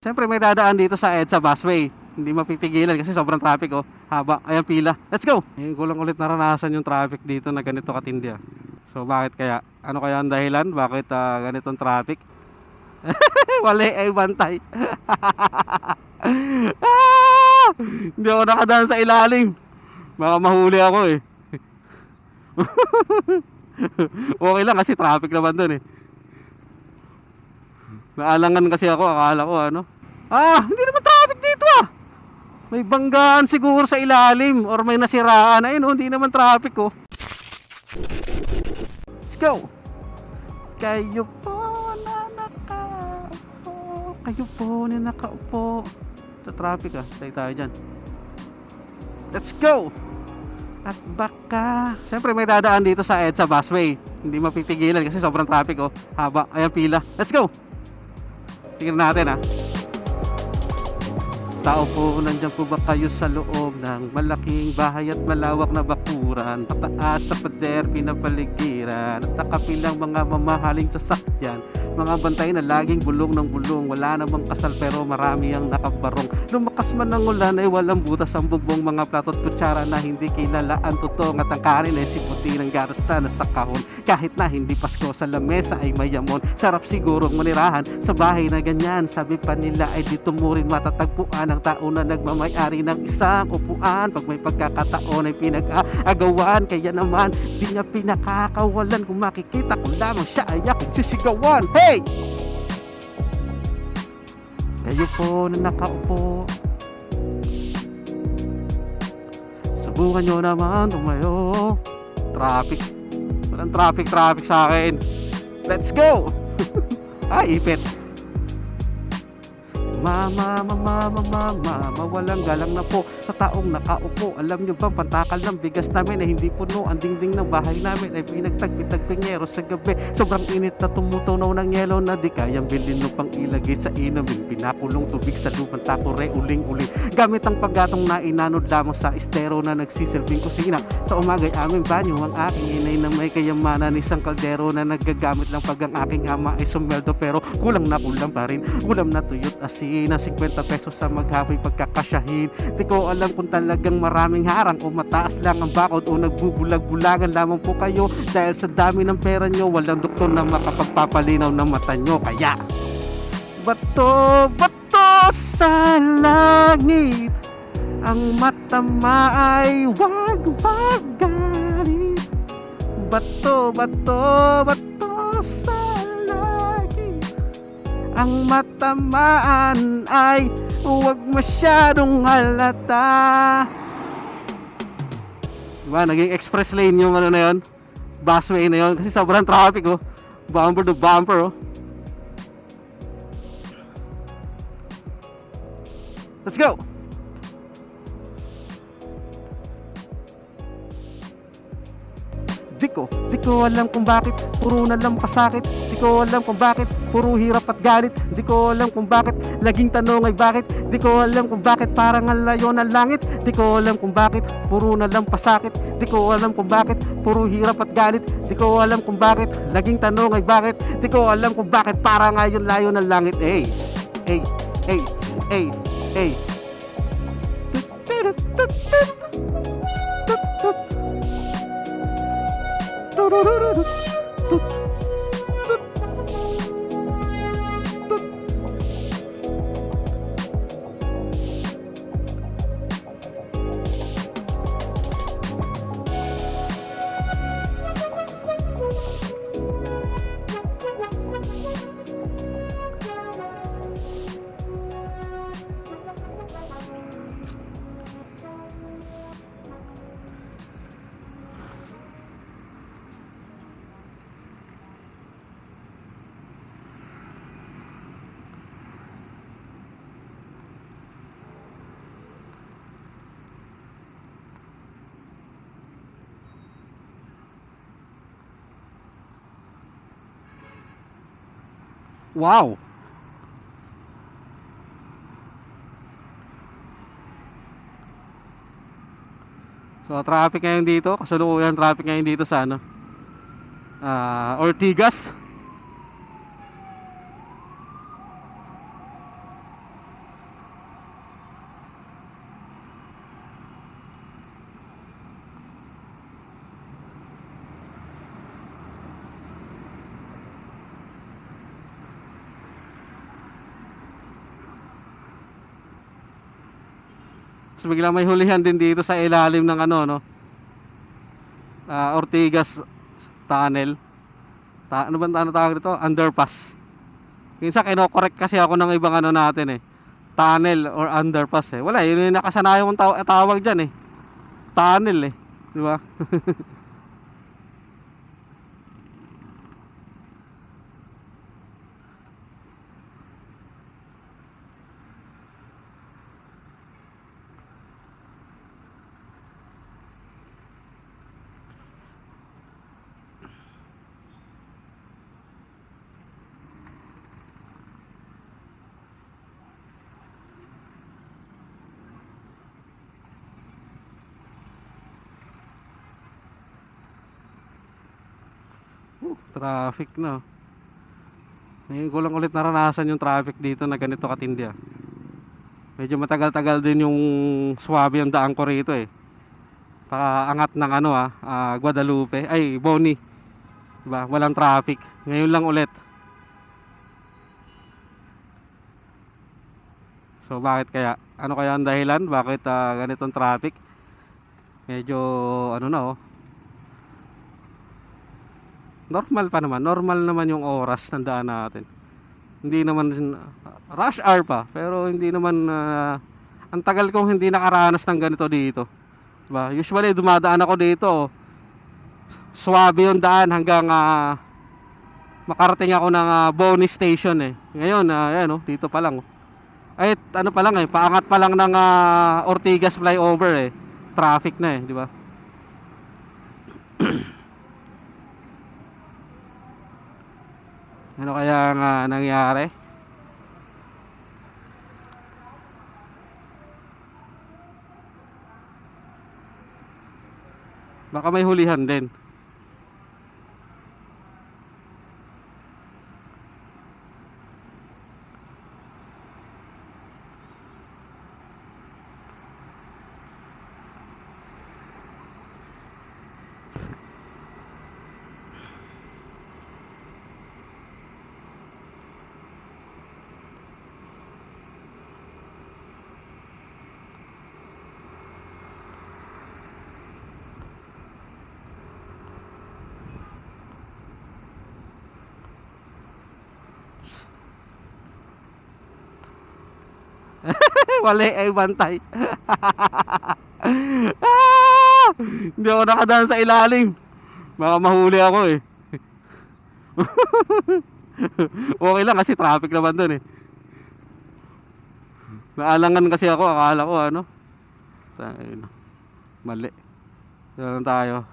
Siyempre may dadaan dito sa EDSA busway. Hindi mapipigilan kasi sobrang traffic oh. Haba. Ayan pila. Let's go! Ngayon ko lang ulit naranasan yung traffic dito na ganito katindi ah. So bakit kaya? Ano kaya ang dahilan? Bakit ah, ganitong traffic? Wala ay bantay. ah! Hindi ako nakadaan sa ilalim. Baka mahuli ako eh. okay lang kasi traffic naman dun eh. Naalangan kasi ako, akala ko ano. Ah, hindi naman traffic dito ah. May banggaan siguro sa ilalim or may nasiraan. Ayun, oh, hindi naman traffic oh. Let's go. Kayo po na nakaupo. Kayo po na nakaupo. Sa traffic ah, tayo tayo dyan. Let's go. At baka, siyempre may dadaan dito sa EDSA busway. Hindi mapipigilan kasi sobrang traffic oh. Haba, ayan pila. Let's go. Tingnan natin ah. Tao po, nandyan po ba kayo sa loob ng malaking bahay at malawak na bakuran? Pataas sa pader, pinapaligiran At nakapilang mga mamahaling sasakyan. Mga bantay na laging bulong ng bulong Wala namang kasal pero marami ang nakabarong. Lumakas man ang ulan ay walang butas ang bubong Mga plato at kutsara na hindi kilala ang tutong At ang kanin ay siputi ng garasta na sa kahon. Kahit na hindi Pasko sa lamesa ay mayamon. Sarap sigurong manirahan sa bahay na ganyan. Sabi pa nila ay dito mo rin matatagpuan Ang tao na nagmamayari ng isang upuan Pag may pagkakataon ay pinag-aagawan. Kaya naman di niya pinakakawalan. Kung makikita ko lamang siya ay aking sisigawan. Hey! Kayo po na nakaupo. Subukan nyo naman tumayo. Traffic. Walang traffic traffic sa akin. Let's go! Ay, ipit Mama, mama, mama, mama, walang galang na po sa taong nakaupo. Alam nyo ba, pantakal ng bigas namin ay hindi puno. Ang dingding ng bahay namin ay pinagtagpitagpingero sa gabi. Sobrang init na tumutunaw ng yelo na di kayang bilhin no pang ilagay sa inumin. Pinakulong tubig sa lupang takore, uling-uling. Gamit ang paggatong na inanod lamang sa estero na nagsisilbing kusina. Sa umagay aming banyo, ang aking inay na may kayamanan isang kaldero na nagagamit lang pag ang aking ama ay sumeldo pero kulang na kulang pa rin. Ulam na tuyot asin na 50 pesos sa maghapoy pagkakasyahin. Di ko alam kung talagang maraming harang o mataas lang ang bakod o nagbubulag-bulagan lamang po kayo dahil sa dami ng pera nyo, walang doktor na makapagpapalinaw ng mata nyo. Kaya, bato, bato sa langit, ang mata ay wag, wag. Bato, bato, bato sa langit, ang matamaan ay huwag masyadong halata. Diba, naging express lane yung ano na yun, busway na yun, kasi sobrang traffic oh. Bumper to bumper oh. Let's go! Di ko, di ko alam kung bakit puro na lang pasakit Di ko alam kung bakit puro hirap at galit. Di ko alam kung bakit laging tanong ay bakit. Di ko alam kung bakit parang ang layo ng langit. Di ko alam kung bakit puro na lang pasakit Di ko alam kung bakit puro hirap at galit. Di ko alam kung bakit laging tanong ay bakit. Di ko alam kung bakit parang ngayon layo ng langit. Hey, hey, hey, hey, hey do do do do Wow! So, traffic ngayon dito. Kasalukuyan traffic ngayon dito sa ano? Ah, Ortigas. Tapos bigla may hulihan din dito sa ilalim ng ano, no? Ah, Ortigas Tunnel. Ta ano ba ano tawag dito? Underpass. Minsan kino-correct kasi ako ng ibang ano natin eh. Tunnel or underpass eh. Wala, yun yung nakasanayang taw tawag dyan eh. Tunnel eh. Di ba? traffic na. Ngayon ko lang ulit naranasan yung traffic dito na ganito katindi ah. Medyo matagal-tagal din yung swabe ang daan ko rito eh. Paangat ng ano ah, ah, Guadalupe, ay Boni. Diba? Walang traffic. Ngayon lang ulit. So bakit kaya? Ano kaya ang dahilan? Bakit ah, ganitong traffic? Medyo ano na oh. Normal pa naman. Normal naman yung oras ng daan natin. Hindi naman rush hour pa, pero hindi naman ah, ang tagal kong hindi nakaranas ng ganito dito. Diba? Usually dumadaan ako dito. Swabe yung daan hanggang ah, makarating ako ng ah, Boni Station eh. Ngayon, ah, ayan oh, dito pa lang. oh. Ay, ano pa lang eh, paangat pa lang ng ah, Ortigas flyover eh. Traffic na eh, di ba? Ano kaya nga nangyari? Baka may hulihan din. Wala ay bantay. ah! Hindi ako nakadaan sa ilalim. Baka mahuli ako eh. okay lang kasi traffic naman dun eh. Naalangan kasi ako, akala ko ano. Ayun. Mali. Dito lang tayo.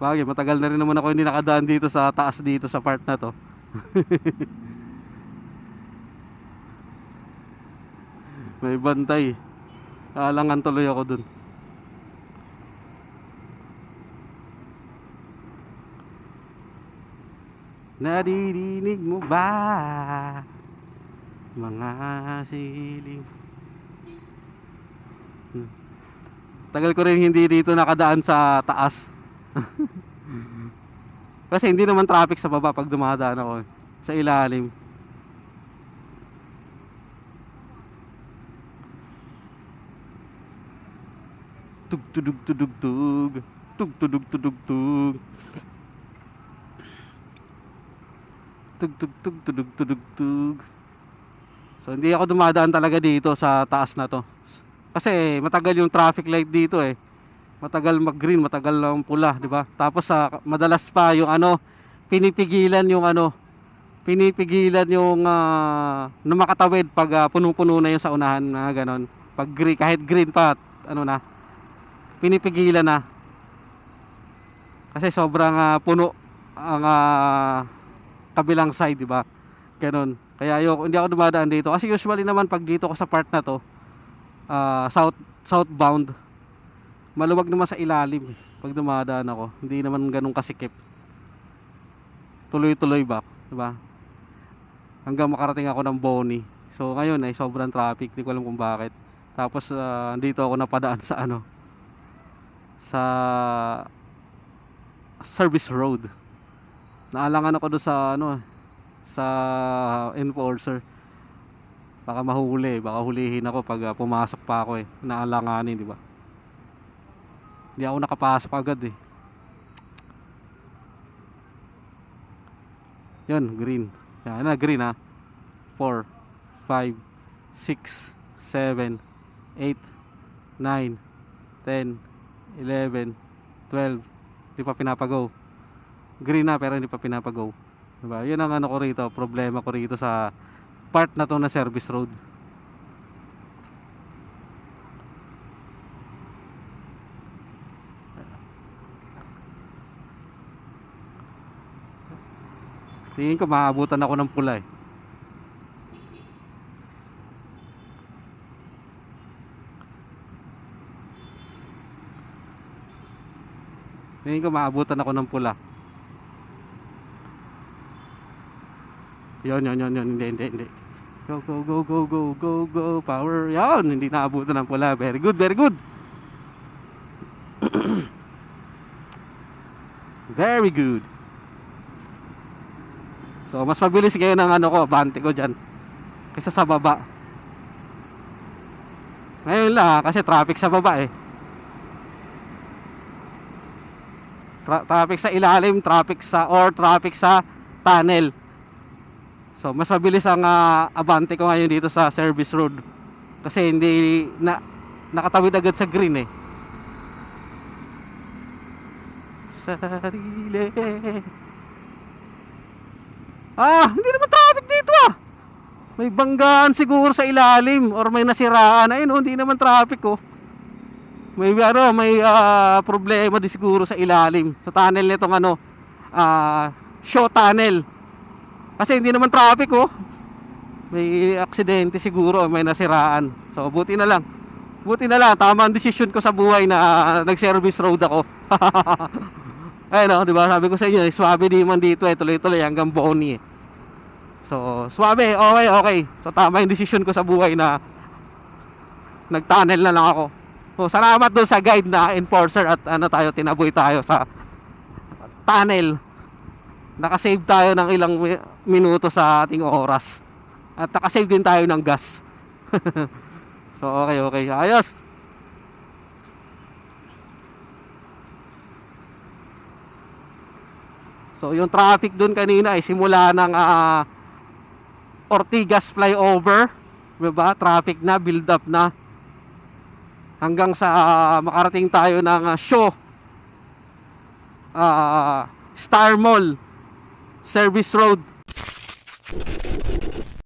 Bagay, matagal na rin naman ako hindi nakadaan dito sa taas dito sa part na to. May bantay. Alangan tuloy ako dun. Naririnig mo ba mga siling Hmm. Tagal ko rin hindi dito nakadaan sa taas. Kasi hindi naman traffic sa baba pag dumadaan ako eh. sa ilalim. Tug tudug tudug tug. Tug tudug tudug tug. Tug tug tug tudug tudug tug. So hindi ako dumadaan talaga dito sa taas na to. Kasi matagal yung traffic light dito eh. Matagal mag-green, matagal lang pula, di ba? Tapos sa madalas pa yung ano, pinipigilan yung ano, pinipigilan yung ah, na makatawid pag ah, punong-puno na yung sa unahan na ganon. Pag green, kahit green pa, ano na, pinipigilan na. Kasi sobrang ah, puno ang ah, kabilang side, di ba? Ganon. Kaya ayoko, hindi ako dumadaan dito. Kasi usually naman pag dito ko sa part na to, ah, south southbound, maluwag naman sa ilalim pag dumadaan ako. Hindi naman ganun kasikip. Tuloy-tuloy ba, di ba? Hanggang makarating ako ng Boni. So ngayon ay sobrang traffic, hindi ko alam kung bakit. Tapos ah, dito ako napadaan sa ano, sa service road. Naalangan ako doon sa ano sa enforcer. Baka mahuli, baka hulihin ako pag ah, pumasok pa ako eh. Naalanganin, di ba? Hindi ako nakapasok agad eh. Yun, green. Yan na, green ha. 4, 5, 6, 7, 8, 9, 10, 11, 12. Hindi pa pinapago. Green na pero hindi pa pinapago. Diba? Yun ang ano ko rito, problema ko rito sa part na to na service road. Tingin ko maabutan ako ng pula eh. Tingin ko maabutan ako ng pula. Yon, yon, yon, yon. Hindi, hindi, hindi. Go, go, go, go, go, go, go. Power. Yon, hindi naabutan ng pula. Very good, very good. very good. So, mas mabilis ngayon ang ano ko, bante ko dyan. Kaysa sa baba. Ngayon lang, kasi traffic sa baba eh. Tra- traffic sa ilalim, traffic sa, or traffic sa tunnel. So, mas mabilis ang ah, abante ko ngayon dito sa service road. Kasi hindi na nakatawid agad sa green eh. Sarili. Ah, hindi naman traffic dito ah. May banggaan siguro sa ilalim or may nasiraan. Ayun, oh, hindi naman traffic oh. May ano, may ah, problema di siguro sa ilalim. Sa tunnel nitong ano, ah, show tunnel. Kasi hindi naman traffic oh. May aksidente siguro, may nasiraan. So buti na lang. Buti na lang, tama ang desisyon ko sa buhay na ah, nag-service road ako. Ayun oh, di ba? Sabi ko sa inyo, eh, swabe di man dito eh, tuloy-tuloy hanggang Boni eh. So, swabe, okay, okay. So tama yung desisyon ko sa buhay na nag-tunnel na lang ako. So, salamat doon sa guide na enforcer at ano tayo, tinaboy tayo sa tunnel. Nakasave tayo ng ilang mi- minuto sa ating oras. At nakasave din tayo ng gas. so, okay, okay. Ayos. So, yung traffic doon kanina ay simula ng ah, Ortigas flyover. Diba? Traffic na, build up na hanggang sa ah, makarating tayo ng ah, show. Ah, Star Mall. Service Road